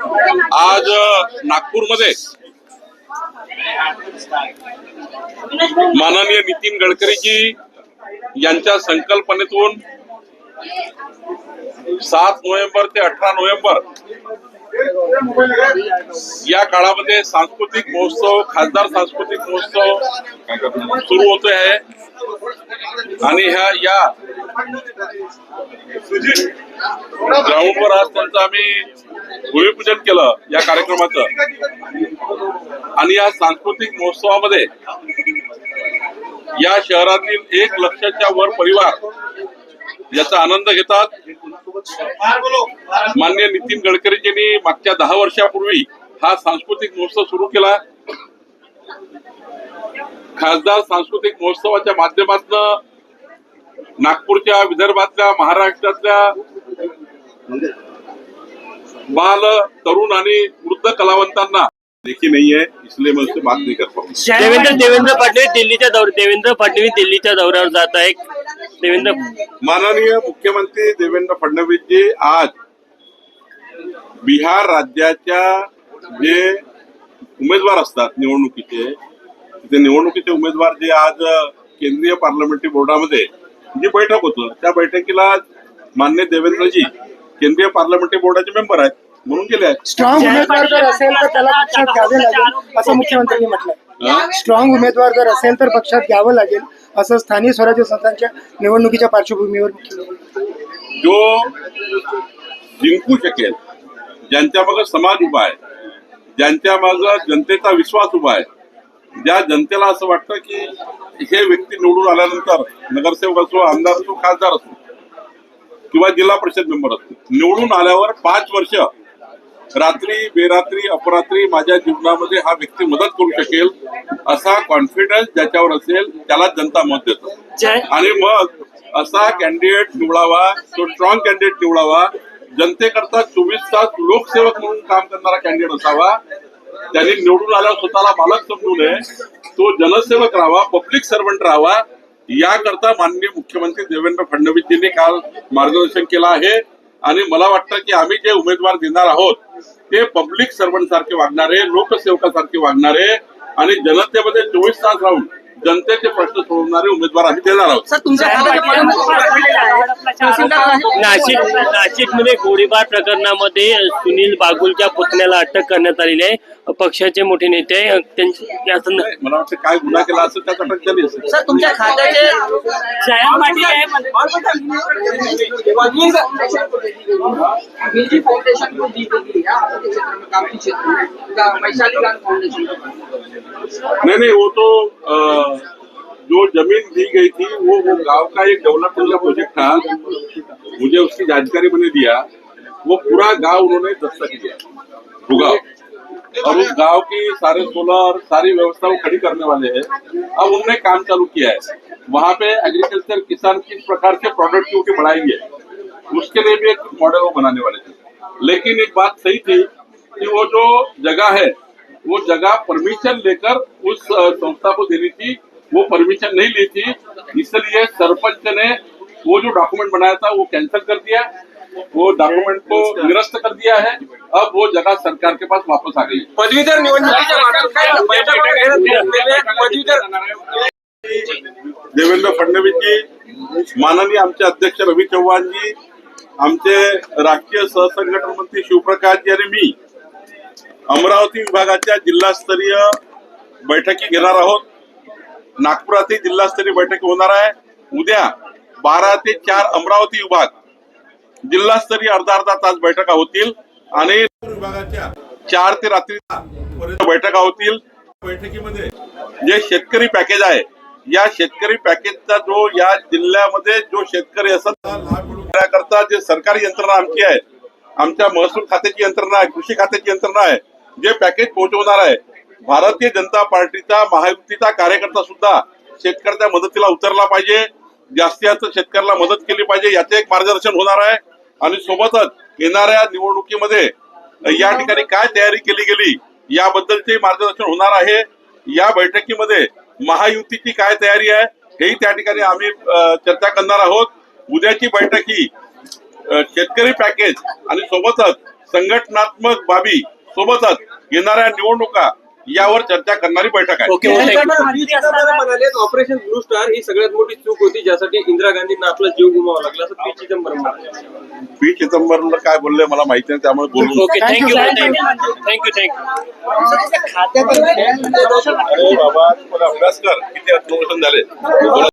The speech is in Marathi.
आज नागपूरमध्ये माननीय नितीन गडकरीजी यांच्या संकल्पनेतून सात नोव्हेंबर ते अठरा नोव्हेंबर या काळामध्ये सांस्कृतिक महोत्सव खासदार सांस्कृतिक महोत्सव सुरू होतोय आहे. आणि ह्या या ग्राउंडवर आज त्यांचं आम्ही भूमिपूजन केलं या कार्यक्रमाचं. आणि या सांस्कृतिक महोत्सवामध्ये या शहरातील एक लक्षाच्या वर परिवार याचा आनंद घेतात. मान्य नितीन गडकरीजींनी मागच्या दहा वर्षापूर्वी हा सांस्कृतिक महोत्सव सुरू केला. खासदार सांस्कृतिक महोत्सवाच्या माध्यमातून नागपूरच्या विदर्भातल्या महाराष्ट्रातल्या बाल तरुण आणि वृद्ध कलावंतांना देखी नहीं है इसलिए मैं उससे बात नहीं कर पाऊंगा देवेंद्र देवेंद्र फडणवीस दिल्लीच्या दौर देवेंद्र फडणवीस दिल्लीच्या दौऱ्यावर जात आहे. देवेंद्र माननीय मुख्यमंत्री देवेंद्र फडणवीस जी आज बिहार राज्याच्या जे उमेदवार असतात निवडणुकीचे ते निवडणुकीचे उमेदवार जे आज केंद्रीय पार्लमेंटरी बोर्डामध्ये जी बैठक होतं त्या बैठकीला मान्य देवेंद्रजी केंद्रीय पार्लमेंटरी बोर्डाचे मेंबर आहेत. म्हणून गेले स्ट्रॉंग उमेदवार जर असेल तर त्याला पक्षात घ्यावे लागेल असं मुख्यमंत्र्यांनी म्हटलंय. हा? स्ट्रॉंग उमेदवार जर असेल तर पक्षात घ्यावं लागेल असं स्थानिक स्वराज्य संस्थांच्या निवडणुकीच्या पार्श्वभूमीवर मुख्यमंत्री जो जिंकू शकेल ज्यांच्या मागे समाज उभा आहे ज्यांच्या मागे जनतेचा विश्वास उभा आहे ज्या जनतेला असं वाटतं की हे व्यक्ती निवडून आल्यानंतर नगरसेवक असो आमदार असो खासदार असो किंवा जिल्हा परिषद मेंबर असो निवडून आल्यावर पाच वर्ष रात्री बेरात्री अपरात्री माझ्या जीवनामध्ये हा व्यक्ती मदत करू शकेल असा कॉन्फिडन्स ज्याच्यावर असेल त्याला जनता मत देतो. आणि मग असा कॅन्डिडेट निवडावा तो स्ट्रॉंग कॅन्डिडेट निवडावा. जनतेकरता चोवीस तास लोकसेवक म्हणून काम करणारा कॅन्डिडेट असावा. त्यांनी निवडून आल्यावर स्वतःला मालक समजू नये. तो जनसेवक राहावा पब्लिक सर्वंट राहावा. याकरता माननीय मुख्यमंत्री देवेंद्र फडणवीसजींनी काल मार्गदर्शन केलं आहे. आणि मला वाटतं की आम्ही जे उमेदवार देणार आहोत ते पब्लिक सर्वंट सारखे वागणारे लोकसेवकासारखे वागणारे आणि जनतेमध्ये चोवीस तास राहून जनतेचे प्रश्न सोडवणारे उमेदवार आम्ही देणार आहोत. सर तुमच्या नाशिक नाशिकमध्ये गोळीबार प्रकरणामध्ये सुनील बागुलच्या पुतण्याला अटक करण्यात आलेली आहे. पक्षाचे मोठे नेते मला वाटतं काय गुन्हा केला असेल त्याचा अटक झाली असेल सर तुमच्या खात्याचे जयंत पाटील आहे. निजी फाउंडेशन को दी गई है आपके क्षेत्र में काफी क्षेत्र में का वैशाली गांधी फाउंडेशन नहीं नहीं वो तो अ, जो ज़मीन दी गई थी वो वो गाँव का एक डेवलपमेंट का प्रोजेक्ट था। मुझे उसकी जानकारी मैंने दिया। वो पूरा गाँव उन्होंने दस्तक भूगाव। और उस गाँव की सारे सोलर सारी व्यवस्था वो खड़ी करने वाले हैं। अब उन्होंने काम चालू किया है। वहाँ पे एग्रीकल्चर किसान किस प्रकार से प्रोडक्टिविटी बढ़ाएँगे उसके लिए भी एक मॉडल वो बनाने वाले थे। लेकिन एक बात सही थी कि वो जो जगह है वो जगह परमिशन लेकर उस संस्था को देनी थी। वो परमिशन नहीं ली थी। इसलिए सरपंच ने वो जो डॉक्यूमेंट बनाया था वो कैंसिल कर दिया। वो डॉक्यूमेंट को निरस्त कर दिया है। अब वो जगह सरकार के पास वापस आ गई। निवडणुकीच्या? पदवीधर देवेंद्र फडणवीस जी माननीय आमचे अध्यक्ष रवी चव्हाण जी आमचे राष्ट्रीय सहसंघटन मंत्री शिवप्रकाश जी आणि मी अमरावती विभागाच्या जिल्हास्तरीय बैठकी घेणार आहोत. नागपुरातही जिल्हास्तरीय बैठक होणार आहे. उद्या बारा ते चार अमरावती विभाग जिल्हास्तरीय अर्धा अर्धा तास बैठका होतील आणि विभागाच्या चार ते रात्री पर्यंत बैठका होतील. बैठकीमध्ये जे शेतकरी पॅकेज आहे या शेतकरी पॅकेजचा जो या जिल्ह्यामध्ये जो शेतकरी असत जे सरकारी यंत्रणा आमची आहे आमच्या महसूल खात्याची यंत्रणा आहे कृषी खात्याची यंत्रणा आहे जे पॅकेज पोहोचवणार आहे. भारतीय जनता पार्टीचा महायुतीचा कार्यकर्ता सुद्धा शेतकऱ्याच्या मदतीला उतरला पाहिजे. जास्तीत जास्त शेतकऱ्याला मदत केली पाहिजे याचे एक मार्गदर्शन होणार आहे. आणि सोबतच येणाऱ्या निवडणुकीमध्ये या ठिकाणी काय तयारी केली गेली याबद्दलचे मार्गदर्शन होणार आहे. या बैठकीमध्ये महायुतीची काय तयारी आहे हेही त्या ठिकाणी आम्ही चर्चा करणार आहोत. उद्याची बैठक ही शेतकरी पॅकेज आणि सोबतच संघटनात्मक बाबी सोबतच येणाऱ्या निवडणुका यावर चर्चा करणारी बैठक आहे. म्हणाले ऑपरेशन ब्लू स्टार ही सगळ्यात मोठी चूक होती ज्यासाठी इंदिरा गांधींना आपला जीव गुमावा लागला. असं पी चिदंबरम म्हणाले. पी चिदंबरला काय बोलले मला माहिती नाही त्यामुळे बोलू थँक्यू. थँक्यू थँक्यू अरे बाबा अभ्यास कर. किती झाले?